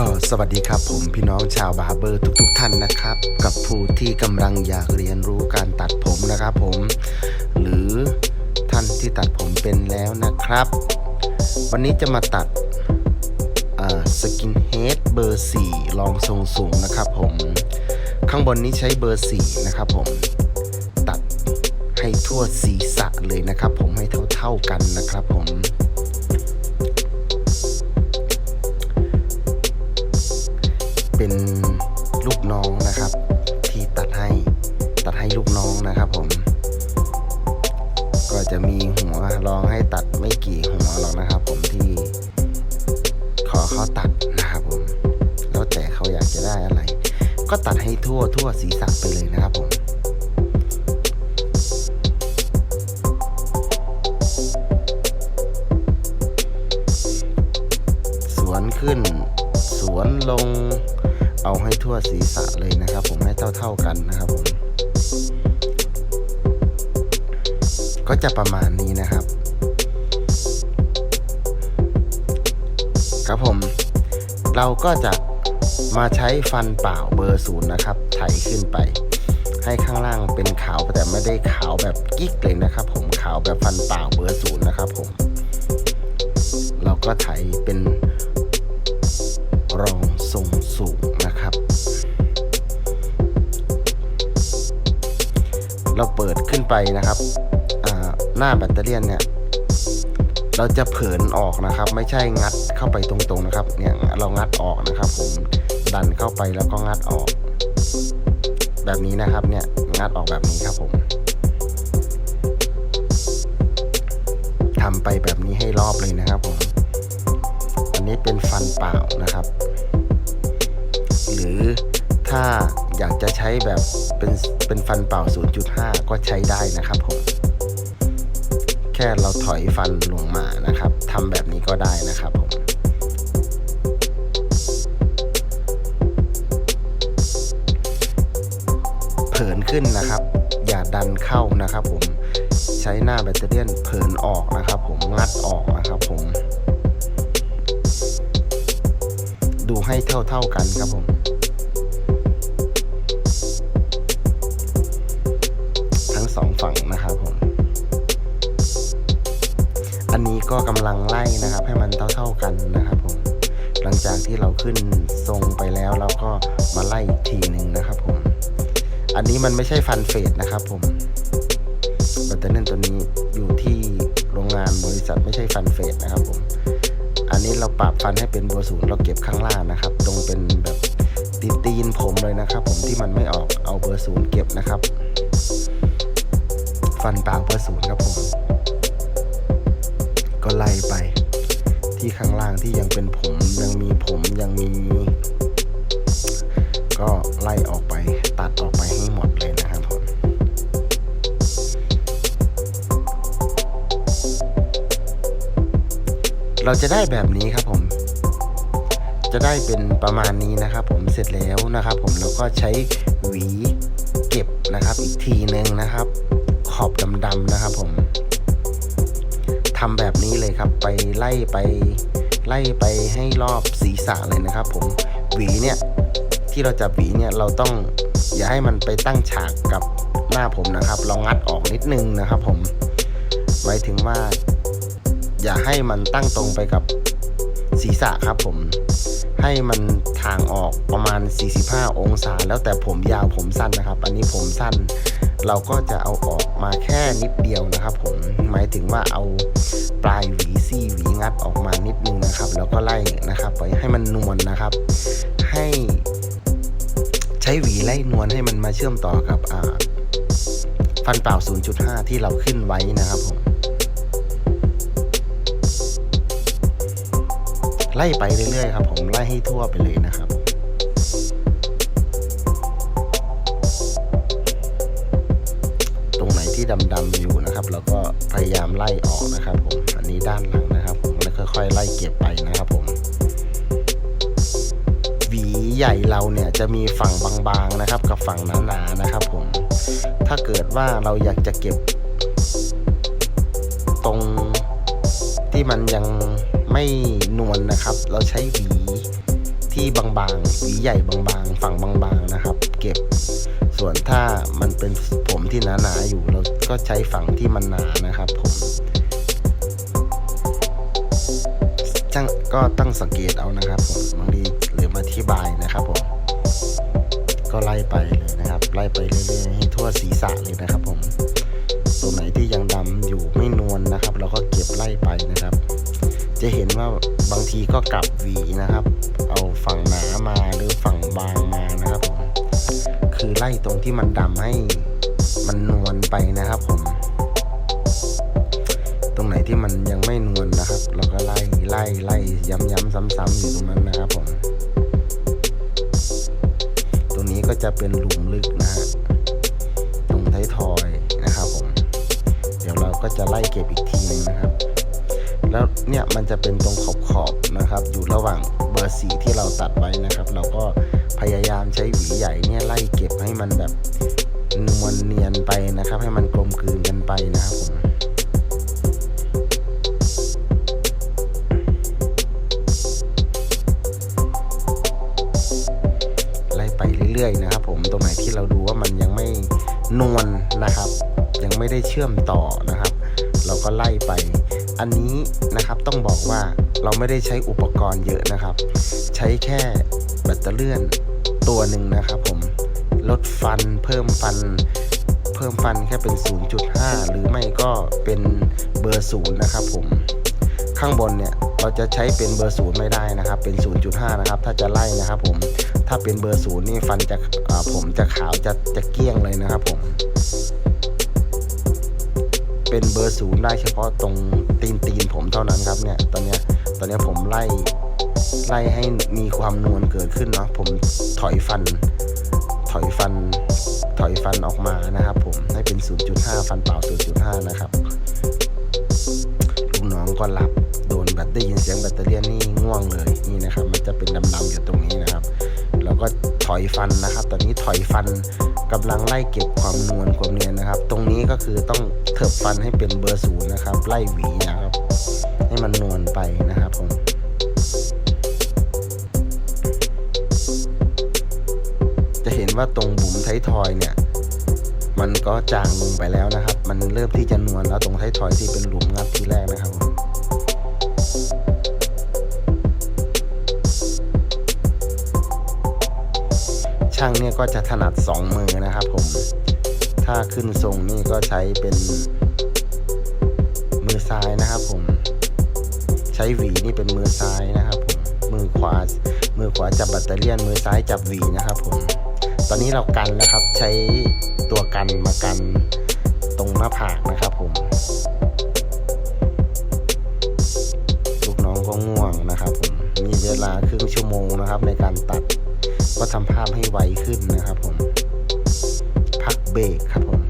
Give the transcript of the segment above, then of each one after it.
ก็สวัสดีครับผมพี่น้องชาวบาร์เบอร์ทุกๆทท่านนะครับ กับผู้ที่กำลังอยากเรียนรู้การตัดผมนะครับผม หรือท่านที่ตัดผมเป็นแล้วนะครับ วันนี้จะมาตัดสกินเฮดเบอร์4ลองทรงสูงนะครับผม ข้างบนนี้ใช้เบอร์4นะครับผม ตัดให้ทั่วศีรษะเลยนะครับผมให้เท่าๆกันนะครับผม เป็นลูกน้องนะครับ ที่ตัดให้ตัดให้ลูกน้องนะครับผม ก็จะมีหัวลองให้ตัดไม่กี่หัวหรอกนะครับ ผมที่ขอเขาตัดนะครับผม แล้วแต่เขาอยากจะได้อะไร ก็ตัดให้ทั่วทั่วศีรษะไปเลยนะครับผมสวนขึ้น สวนลง เอาให้ทั่วศีรษะเลยนะครับ ผมให้เท่าๆกันนะครับผมก็จะประมาณนี้นะครับ ครับผม เราก็จะมาใช้ฟันเปล่าเบอร์ศูนย์นะครับไถขึ้นไป ให้ข้างล่างเป็นขาวแต่ไม่ได้ขาวแบบกิ๊กเลยนะครับ ผมขาวแบบฟันเปล่าเบอร์ศูนย์นะครับผม เราก็ไถเป็นรองทรงสูง นะครับ เราเปิดขึ้นไปนะครับหน้าแบตเตอรี่เนี่ยเราจะเผินออกนะครับ ไม่ใช่งัดเข้าไปตรงๆนะครับเนี่ยเรางัดออกนะครับ ผมดันเข้าไปแล้วก็งัดออก แบบนี้นะครับเนี่ยงัดออกแบบนี้ครับผมทำไปแบบนี้ให้รอบเลยนะครับผมอันนี้เป็นฟันเปล่านะครับ หรือถ้าอยากจะใช้แบบเป็นเป็นฟันเปล่า 0.5 ก็ใช้ได้นะครับผม แค่เราถอยฟันลงมานะครับทำแบบนี้ก็ได้นะครับผมเผินขึ้นนะครับ อย่าดันเข้านะครับผมใช้หน้าแบตเตอรี่เผินออกนะครับ ผมงัดออกนะครับผม ดูให้เท่าๆกันครับผม สองฝั่งนะครับผม อันนี้ก็กำลังไล่นะครับ ให้มันเท่าๆกันนะครับผม หลังจากที่เราขึ้นทรงไปแล้วเราก็มาไล่อีกทีหนึ่งนะครับผม อันนี้มันไม่ใช่ฟันเฟดนะครับผมแบตเตอรี่ตัวนี้อยู่ที่โรงงานบริษัทไม่ใช่ฟันเฟดนะครับผม อันนี้เราปรับฟันให้เป็นเบอร์ศูนย์เราเก็บข้างล่างนะครับ ตรงเป็นแบบตีนตีนผมเลยนะครับผมที่มันไม่ออกเอาเบอร์ศูนย์เก็บนะครับ ฟันปล่าเบอร์ศูนย์ครับผม ก็ไล่ไป ที่ข้างล่างที่ยังเป็นผมยังมีผมยังมี ก็ไล่ออกไปตัดออกไปให้หมดเลยนะครับผมเราจะได้แบบนี้ครับผม จะได้เป็นประมาณนี้นะครับ ผมเสร็จแล้วนะครับ ผมแล้วก็ใช้หวีเก็บนะครับ อีกทีหนึ่งนะครับ ขอบดำๆนะครับผมทำแบบนี้เลยครับไปไล่ไปไล่ไปให้รอบศีรษะเลยนะครับ ผมหวีเนี่ยที่เราจับหวีเนี่ยเราต้องอย่าให้มันไปตั้งฉากกับหน้าผมนะครับ เรางัดออกนิดนึงนะครับ ผมหมายถึงว่า อย่าให้มันตั้งตรงไปกับศีรษะครับผมให้มันทางออกประมาณ 45 องศา แล้วแต่ผมยาวผมสั้นนะครับ อันนี้ผมสั้น เราก็จะเอาออกมาแค่นิดเดียวนะครับ ผมหมายถึงว่าเอาปลายหวีซี่หวีงัดออกมานิดนึงนะครับ แล้วก็ไล่นะครับไปให้มันนวลนะครับ ให้ใช้หวีไล่นวลให้มันมาเชื่อมต่อกับฟันเปล่า 0.5 ที่เราขึ้นไว้นะครับผมไล่ไปเรื่อยๆครับ ผมไล่ให้ทั่วไปเลยนะครับ ที่ดำๆอยู่นะครับเราก็พยายามไล่ออกนะครับผมอันนี้ด้านหลังนะครับผมแล้วค่อยๆ ไล่เก็บไปนะครับผมหวีใหญ่เราเนี่ยจะมีฝั่งบางๆนะครับ กับฝั่งหนาๆนะครับผมถ้าเกิดว่าเราอยากจะเก็บ ตรงที่มันยังไม่นวลนะครับ เราใช้หวีทที่บางๆหวีใหญ่บางๆ ฝั่งบางๆนะครับ เก็บ ส่วนถ้ามันเป็นผมที่หนาๆอยู่เราก็ใช้ฝั่งที่มันหนานะครับผมช่างก็ต้องสังเกตเอานะครับผมบางทีหรือมาอธิบายนะครับผมก็ไล่ไปเลยนะครับ ไล่ไปเรื่อยๆให้ทั่วศีรษะเลยนะครับ ผมตรงไหนที่ยังดำอยู่ไม่นวลนะครับ เราก็เก็บไล่ไปนะครับ จะเห็นว่าบางทีก็กลับหวีนะครับ เอาฝั่งหนามาหรือฝั่งบางมานะครับผม คือไล่ตรงที่มันดำให้มันนวลไปนะครับผม ตรงไหนที่มันยังไม่นวลนะครับ เราก็ไล่ไล่ไล่ย้ำย้ำซ้ำๆอยู่ตรงนั้นนะครับผม ตรงนี้ก็จะเป็นหลุมลึกนะฮะตรงท้ายทอยนะครับผม เดี๋ยวเราก็จะไล่เก็บอีกทีหนึงนะครับ แล้วเนี่ยมันจะเป็นตรงขอบขอบๆนะครับ อยู่ระหว่างเบอร์สีที่เราตัดไว้นะครับ เราก็ พยายามใช้หวีใหญ่เนี่ยไล่เก็บให้มันแบบนวลเนียนไปนะครับ ให้มันกลมกลืนกันไปนะครับผมไล่ไปเรื่อยๆนะครับ ผมตรงไหนที่เราดูว่ามันยังไม่นวลนะครับ ยังไม่ได้เชื่อมต่อนะครับ เราก็ไล่ไป อันนี้นะครับต้องบอกว่าเราไม่ได้ใช้อุปกรณ์เยอะนะครับ ใช้แค่ แบตเตอรี่ยนตัวหนึ่งนะครับผมลดฟันเพิ่มฟัน เพิ่มฟันแค่เป็น 0.5 หรือไม่ก็เป็นเบอร์ศูนย์นะครับผมข้างบนเนี่ยเราจะใช้เป็นเบอร์ศูนย์ไม่ได้นะครับ เป็น 0.5 นะครับ ถ้าจะไล่นะครับผมถ้าเป็นเบอร์ศูนย์นี่ฟันจะผมจะขาวจะจะเกี้ยงเลยนะครับผม เป็นเบอร์ศูนย์ได้เฉพาะตรงตีนตีนผมเท่านั้นครับเนี่ยตอนเนี้ยตอนเนี้ยผมไล่ ไล่ให้มีความนวลเกิดขึ้นเนาะผมถอยฟัน ถอยฟัน ถอยฟันออกมานะครับผมให้เป็น 0.5 ฟันเปล่า 0.5 นะครับลูกน้องก็หลับโดนแบตได้ยินเสียงแบตเตอรี่นี่ง่วงเลยนี่นะครับ มันจะเป็นดำๆอยู่ตรงนี้นะครับแล้วก็ถอยฟันนะครับ ตอนนี้ถอยฟันกำลังไล่เก็บความนวลความเนียนนะครับ ตรงนี้ก็คือต้องเถิบฟันให้เป็นเบอร์ศูนย์นะครับ ไล่หวีนะครับ ให้มันนวลไปนะครับผม ว่าตรงบุ๋มไททอยเนี่ย มันก็จางลงไปแล้วนะครับ มันเริ่มที่จะนวลแล้วตรงไททอยที่เป็นหลุมงับทีแรกนะครับผมช่างเนี่ยก็จะถนัดสองมือนะครับผม ถ้าขึ้นทรงนี่ก็ใช้เป็นมือซ้ายนะครับผม ใช้หวีนี่เป็นมือซ้ายนะครับผม มือขวา มือขวาจับแบตเตอรี่ยนมือซ้ายจับหวีนะครับผม ตอนนี้เรากันแล้วครับใช้ตัวกันมากันตรงหน้าผากนะครับผมลูกน้องก็ง่วงนะครับผมมีเวลาครึ่งชั่วโมงนะครับ ในการตัดก็ทำภาพให้ไวขึ้นนะครับผมพักเบรกครับผม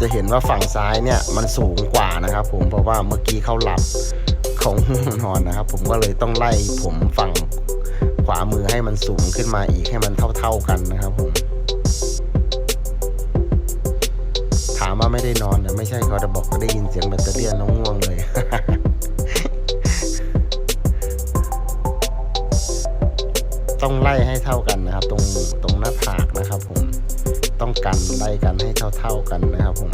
จะเห็นว่าฝั่งซ้ายเนี่ยมันสูงกว่านะครับผมเพราะว่าเมื่อกี้เขาหลับ ของง่วงนอนนะครับ ผมก็เลยต้องไล่ผมฝั่งขวามือให้มันสูงขึ้นมาอีกให้มันเท่าๆกันนะครับผมถามว่าไม่ได้นอนเนี่ไม่ใช่เขาจะบอกว่าได้ยินเสียงแบตเตอรี่น้องง่วงเลยต้องไล่ให้เท่ากันนะครับ ตรงตรงหน้าผากนะครับ ผมต้องกันไล่กันให้เท่า ๆกันนะครับ ผม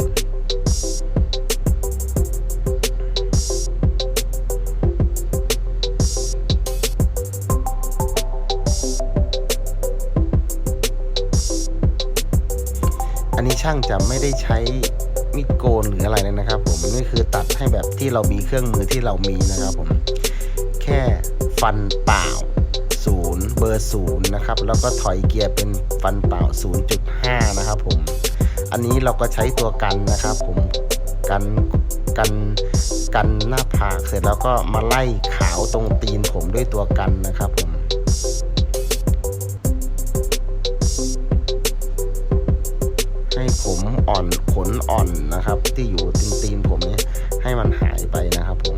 างจะไม่ได้ใช้มีดโกนหรืออะไรเลยนะครับ ผมนี่คือตัดให้แบบที่เรามีเครื่องมือที่เรามีนะครับผมแค่ฟันเปล่าศูนย์เบอร์ศูนย์นะครับแล้วก็ถอยเกียร์เป็นฟันเปล่า 0.5 นะครับผมอันนี้เราก็ใช้ตัวกันนะครับผมกันกันกันหน้าผากเสร็จแล้วก็มาไล่ขาวตรงตีนผมด้วยตัวกันนะครับผม อ่อนขนอ่อนนะครับ ที่อยู่ตีนตีนผมเนี่ยให้มันหายไปนะครับผม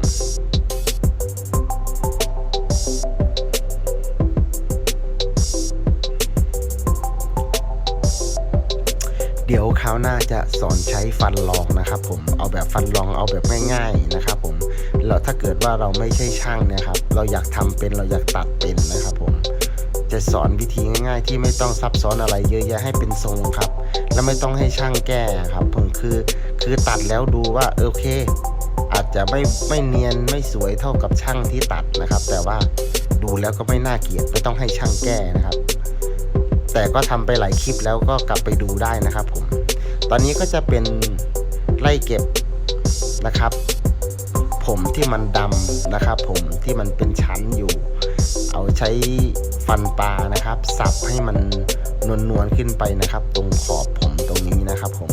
เดี๋ยวคราวหน้าจะสอนใช้ฟันรองนะครับ ผมเอาแบบฟันรองเอาแบบง่ายๆนะครับ ผมแล้วถ้าเกิดว่าเราไม่ใช่ช่างเนี่ยครับ เราอยากทำเป็นเราอยากตัดเป็นนะครับผม จะสอนวิธีง่ายๆ ที่ไม่ต้องซับซ้อนอะไรเยอะแยะให้เป็นทรงครับ แล้วไม่ต้องให้ช่างแก้ครับผมคือคือตัดแล้วดูว่าโอเค อาจจะไม่ไม่เนียนไม่สวยเท่ากับช่างที่ตัดนะครับ แต่ว่าดูแล้วก็ไม่น่าเกลียดไม่ต้องให้ช่างแก้นะครับ แต่ก็ทำไปหลายคลิปแล้วก็กลับไปดูได้นะครับผมตอนนี้ก็จะเป็นไล่เก็บนะครับ ผมที่มันดำนะครับ ผมที่มันเป็นชั้นอยู่ เอาใช้ ฟันปลานะครับ สับให้มันนวลๆขึ้นไปนะครับ ตรงขอบผมตรงนี้นะครับ ผม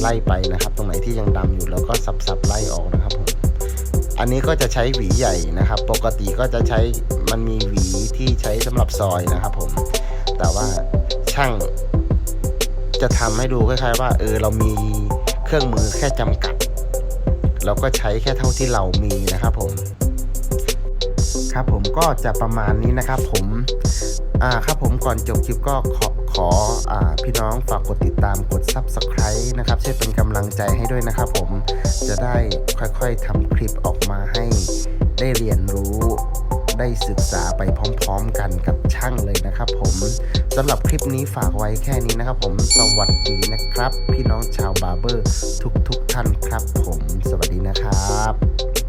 ไล่ไปนะครับ ตรงไหนที่ยังดำอยู่แล้วก็สับๆไล่ออกนะครับผมอันนี้ก็จะใช้หวีใหญ่นะครับ ปกติก็จะใช้มันมีหวีที่ใช้สำหรับซอยนะครับ ผม แต่ว่าช่างจะทำให้ดูคล้ายๆว่าเออเรามีเครื่องมือแค่จำกัด เราก็ใช้แค่เท่าที่เรามีนะครับผม ครับผมก็จะประมาณนี้นะครับผมอ่าครับผมก่อนจบคลิปก็ขอขออพี่น้องฝากกดติดตามกด Subscribe นะครับช่วยเป็นกำลังใจให้ด้วยนะครับผมจะได้ค่อยๆทำคลิปออกมาให้ได้เรียนรู้ได้ศึกษาไปพร้อมๆกันกับช่างเลยนะครับผมสำหรับคลิปนี้ฝากไว้แค่นี้นะครับผมสวัสดีนะครับ พี่น้องชาวบาร์เบอร์ทุกๆท่านครับผม สวัสดีนะครับ